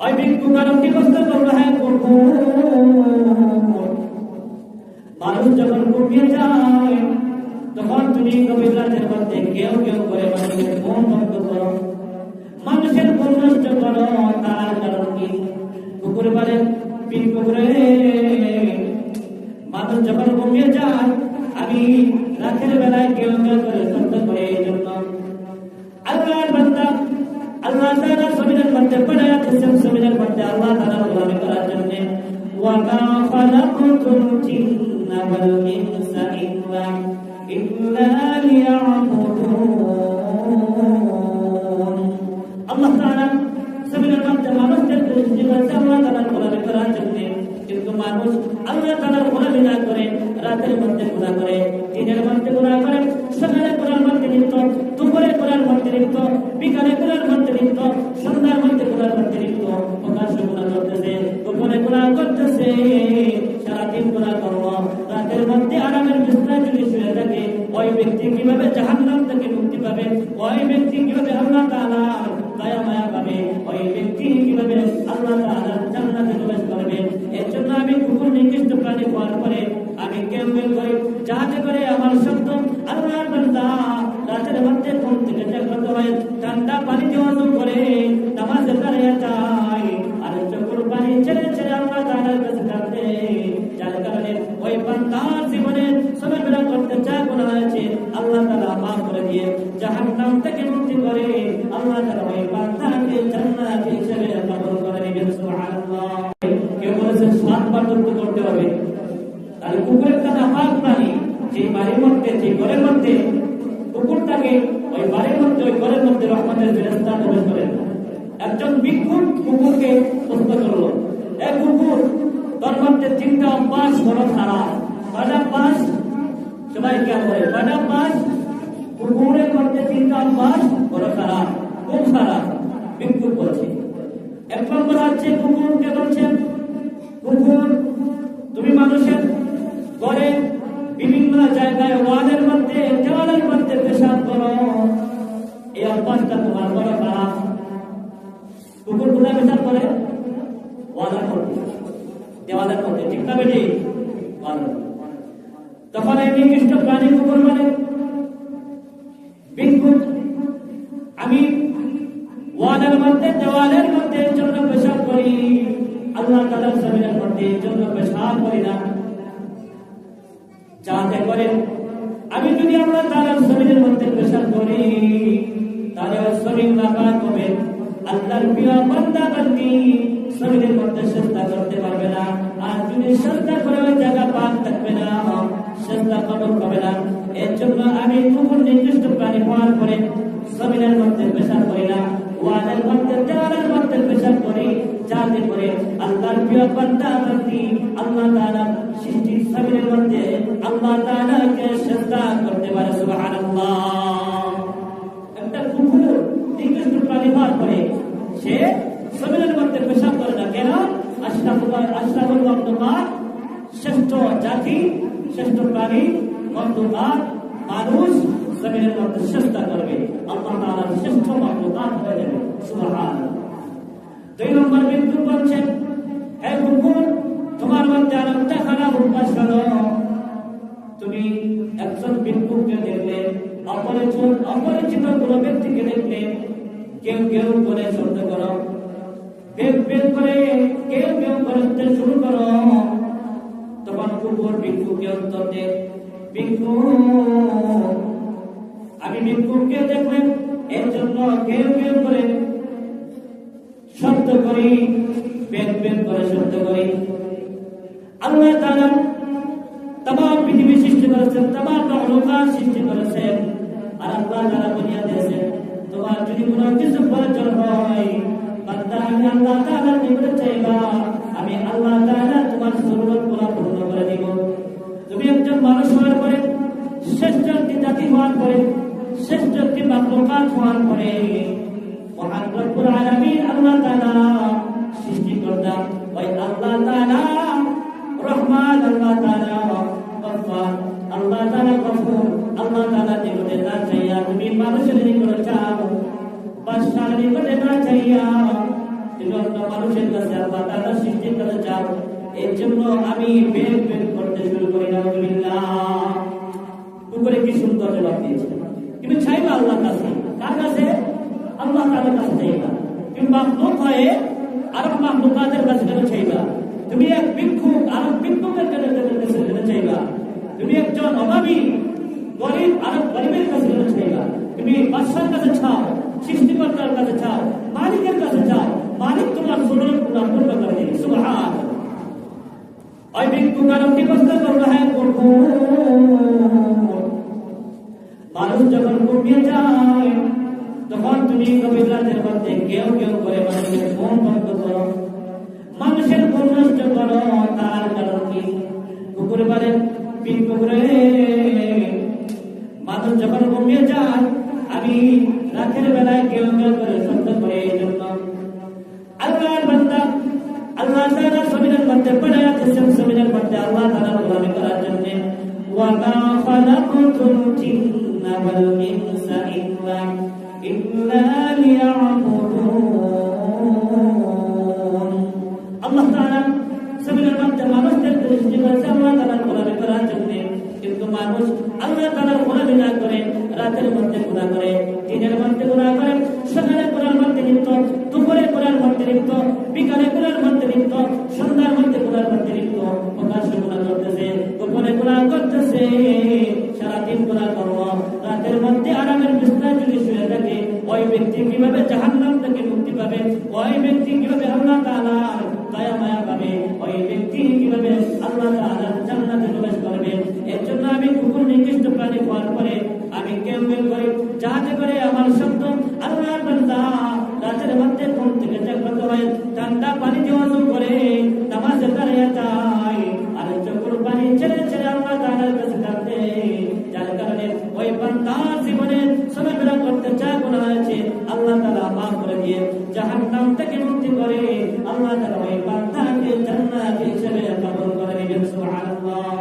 ভিক্ষুক আরতি করতে করল হ্যাঁ মানুষ যখন ঘুমিয়ে যায় তখন তুমি রাতের মধ্যে কেউ কেউ করে মানুষের ঘুম বন্ধ করো মানুষের ঘুম নষ্ট করো তার কারণ কি কুকুর বলে পিন কুকুরে মানুষ যখন ঘুমিয়ে যায় আমি রাতের বেলায় মধ্যে আল্লাহ তাআলা গোলামি করার জন্য ওয়া মা খালাকুতুল জিন্না ওয়াল ইনসা ইল্লা ইল্লা লিয়াবুদুন. আল্লাহ তাআলা জমিনের মধ্যে মানুষদেরকে সৃষ্টি করেছে আল্লাহ তাআলার গোলামি করার জন্য, কিন্তু মানুষ আল্লাহ তাআলার গোলামি না করে রাতের মধ্যে গুনাহ করে, দিনের মধ্যে গুনাহ করে সকালে গুনার মধ্যে লিপ্ত দুপুরে গুনার মধ্যে লিপ্ত বিকালে গুনাহ করতেছে, সারাদিন গুনাহ করল রাতের মধ্যে আরামের বিছানায় যদি শুয়ে থাকে, ওই ব্যক্তি কীভাবে জাহান্নাম থেকে মুক্তি পাবে? ওই ব্যক্তি কীভাবে আল্লাহ তালা দয়া মায়া পাবে? ওই ব্যক্তি কীভাবে আল্লাহ তাআলা ছেড়ে আল্লাহ করতে যা বাড়ির মধ্যে যে ঘরের মধ্যে কুকুর থাকে ওই বাড়ির মধ্যে ওই ঘরের মধ্যে রহমতের ফেরেস্তা প্রবেশ একজন ভিক্ষুক কুকুরকে প্রশ্ন করল। এ কুকুর, তোর মধ্যে তিনটা অভ্যাস বড় খারাপ। কয়টা অভ্যাস? সবাই কে বলে কয়টা অভ্যাস? কুকুরের মধ্যে তিনটা অভ্যাস বড় খারাপ, খুব খারাপ। ভিক্ষুক বলছে। এক নম্বর হচ্ছে কুকুরকে বলছেন কুকুর, তুমি মানুষের ঘরে বিভিন্ন জায়গায় ওয়ালের মধ্যে, দেওয়ালের মধ্যে পেশাব করো। এই অভ্যাসটা তোমার বড় খারাপ কুকুর কোথায় পেশাব করে ওয়ালের মধ্যে মধ্যে ঠিক না বেটি তখন এই নির্দিষ্ট প্রাণী কুকুর মানে আমি ওয়ালের মধ্যে, দেওয়ালের মধ্যে এর পেশাব করি। আল্লাহ তালার জমিনের মধ্যে এর পেশাব করি না। যাতে করে, আমি যদি আল্লাহ তালার জমিনের মধ্যে পেশাব করি, তাহলে জমিন নাপাক হবে। আল্লাহর প্রিয় বান্দা বান্দি। জমিনের মধ্যে চেষ্টা করতে পারবে না। আর যদি চেষ্টা করে জায়গা পান থাকবে না চেষ্টা কবল হবে না। এর জন্য আমি কুকুর নির্দিষ্ট প্রাণী হওয়ার পরে জমিনের মধ্যে পেশাব করি না। ওয়ালের মধ্যে, দেওয়ালের মধ্যে করি, যাতে করে আল্লাহর প্রিয় বান্দা, আল্লাহ সৃষ্টি জমিনের মধ্যে আল্লাহ তাআলাকে শ্রদ্ধা করতে পারে সুবহানাল্লাহ একটা কুকুর নির্দিষ্ট প্রাণী হওয়ার পরে সে জমিনের মধ্যে পেশাব করে না কেন আশরাফুল্লাহ আশরাফুল মখলুকাত শ্রেষ্ঠ জাতি, শ্রেষ্ঠ প্রাণী মখলুকাত মানুষ, জমিনের মধ্যে চেষ্টা করবে। আল্লাহ শ্রেষ্ঠ মখলুকাত হয়ে যাবে সুবহানাল্লাহ। দুই নম্বর বিন্দু বলছেন, হে কুকুর, তোমার মধ্যে আরেকটা খারাপ অভ্যাস হলো, তুমি একজন ভিক্ষুককে দেখলে, অপরিচিত অপরিচিত কোনো ব্যক্তিকে দেখলে কেউ কেউ করে শব্দ করো। বেগ বেগ করে কেউ কেউ করতে শুরু করো। তখন কুকুর ভিক্ষুকে উত্তর দেন ভিক্ষু, আমি ভিক্ষুকে দেখলেন এর জন্য কেউ কেউ করে শব্দ করি পেন পেন করে শব্দ করি। আল্লাহ তারা তামাম পৃথিবী সৃষ্টি করেছেন, তামাম লোকাল সৃষ্টি করেছেন, আর আল্লাহ তারা বলিয়া দিয়েছেন। তোমার যদি কোনো কিছু প্রয়োজন হয়, বান্দা আমি আল্লাহ তারা নিবড়ে চাইবা। আমি আল্লাহ তাআলা তোমার জরুরতগুলো পূর্ণ করে দিব। তুমি একজন মানুষ হওয়ার পরে শ্রেষ্ঠ একটি জাতি হওয়ার পরে শ্রেষ্ঠ একটি মাখলুকাত হওয়ার পরে, মহান রব্বুল আলামিন আল্লাহ তাআলা সৃষ্টিকর্তা, ওই আল্লাহ তাআলা রহমান, আল্লাহ তাআলা গফফার, আল্লাহ তাআলা গফুর, আল্লাহ তাআলা নিকটে না চাইয়া তুমি মানুষের নিকটে চাও বাদশার নিকটে না চাইয়া জন্য মানুষের কাছে আল্লাহ তাআলা সৃষ্টির কাছে চাও, এর জন্য আমি বের বের করতে শুরু করি, নাউজুবিল্লাহ। উপরে কি সুন্দর জবাব দিয়েছে। কিন্তু চাইবা আল্লাহর কাছে? কার কাছে? আল্লাহ তাআলার কাছে চাইবা। তুমি মাখলুক হয়ে আরব মাখলুকাতের কাছে কেন চাইবা? তুমি এক ভিক্ষুক, আরব ভিক্ষুকের কাছে কেন চাইবা? তুমি একজন অভাবী, গরিব, আরব গরিবের কাছে কেন চাইবা? তুমি বাদশার কাছে চাও, সৃষ্টিকর্তার কাছে চাও, মালিকের কাছে চাও গুণা পূর্ণ করে দিবে সুবহান ওই ভিক্ষুক আরবটি কষ্ট করল হ্যাঁ মানুষ যখন ঘুমিয়ে যায় তখন তুমি রাতের মধ্যে কেউ কেউ করে মানুষের ঘুম বন্ধ করো মানুষের ঘুম নষ্ট করো তার কারণ কি কুকুরে বলেন পিন কুকুরে মানুষ যখন ঘুমিয়ে যায় আমি রাতের বেলায় কেউ কেউ করে শব্দ করে এই জন্য আল্লাহর বান্দা আল্লাহ তাআলা জমিনের মধ্যে পড়ে আছে জমিনের মধ্যে আল্লাহ তাআলা গোলামি করার জন্য ওয়া মা কিন্তু মানুষ আল্লাহ তাআলার গোলামি না করে, রাতের মধ্যে গুনাহ করে, দিনের মধ্যে গুনাহ করে থাকে, ওই ব্যক্তি কীভাবে জাহান্নাম থেকে মুক্তি পাবে, ওই ব্যক্তি কীভাবে আল্লাহ তাআলা দয়া মায়া পাবে, ওই ব্যক্তি কীভাবে আল্লাহ তাআলার জান্নাতে প্রবেশ করবে, এর জন্য আমি কুকুর নির্দিষ্ট প্রাণী হওয়ার পরে আমি কেউ কেউ করি যাতে করে আমার শব্দ আল্লাহর বান্দা রাতের মধ্যে ঘুম থেকে জাগ্রত হয় ঠান্ডা পানি দিয়ে অজু করে নামাজে দাঁড়িয়ে যায়, আর চোখের পানি ছেড়ে ছেড়ে আল্লাহ তাআলার কাছে যার কারণে ওই বান্দার জীবনে আল্লাহ তাআলা মাফ করে দিয়ে জাহান্নাম থেকে মুক্তি করে আল্লাহ তাআলা ওই বান্দাকে জান্নাত হিসেবে কবুল করে নেবেন সুবহানাল্লাহ।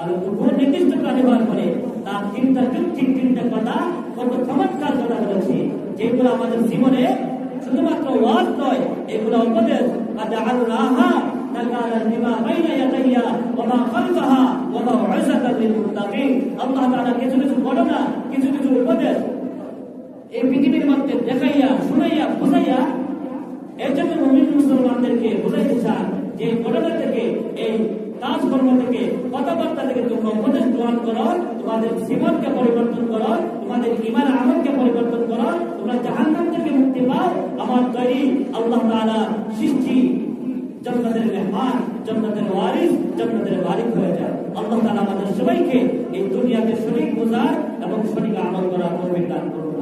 আর কুকুর নির্দিষ্ট হওয়ার পরে তার তিনটা যুক্তি তিনটা কথা কত চমৎকার কথা বলেছে, যেগুলো আমাদের জীবনে শুধুমাত্র ওয়াজ নয়, এগুলো উপদেশ। আল্লাহা নাকালা লিমা বাইনা ইয়াদাইয়া ওয়া মা খালফাহা ওয়া মাউইযাতান লিল মুত্তাকিন। আল্লাহ তাআলা কিছু কিছু ঘটনা, কিছু কিছু উপদেশ এই পৃথিবীর মধ্যে দেখাইয়া, শুনাইয়া, বুঝাইয়া এর জন্য মুমিন মুসলমানদেরকে বুঝাইতে চান যে ঘটনা থেকে, এই কাজকর্ম থেকে, কথাবার্তা থেকে তোমরা উপদেশ গ্রহণ করো, তোমাদের জীবনকে পরিবর্তন করো, তোমাদের ইমান আমলকে পরিবর্তন করো, তোমরা জাহান্নাম থেকে মুক্তি পাও, আমার তৈরি আল্লাহ তাআলা সৃষ্টি জান্নাতের মেহমান, জান্নাতের ওয়ারিস, জান্নাতের মালিক হয়ে যায় আল্লাহ তাআলা আমাদের সবাইকে এই দুনিয়াতে সঠিক বোঝার এবং সঠিক আমল করার তৌফিক করুন।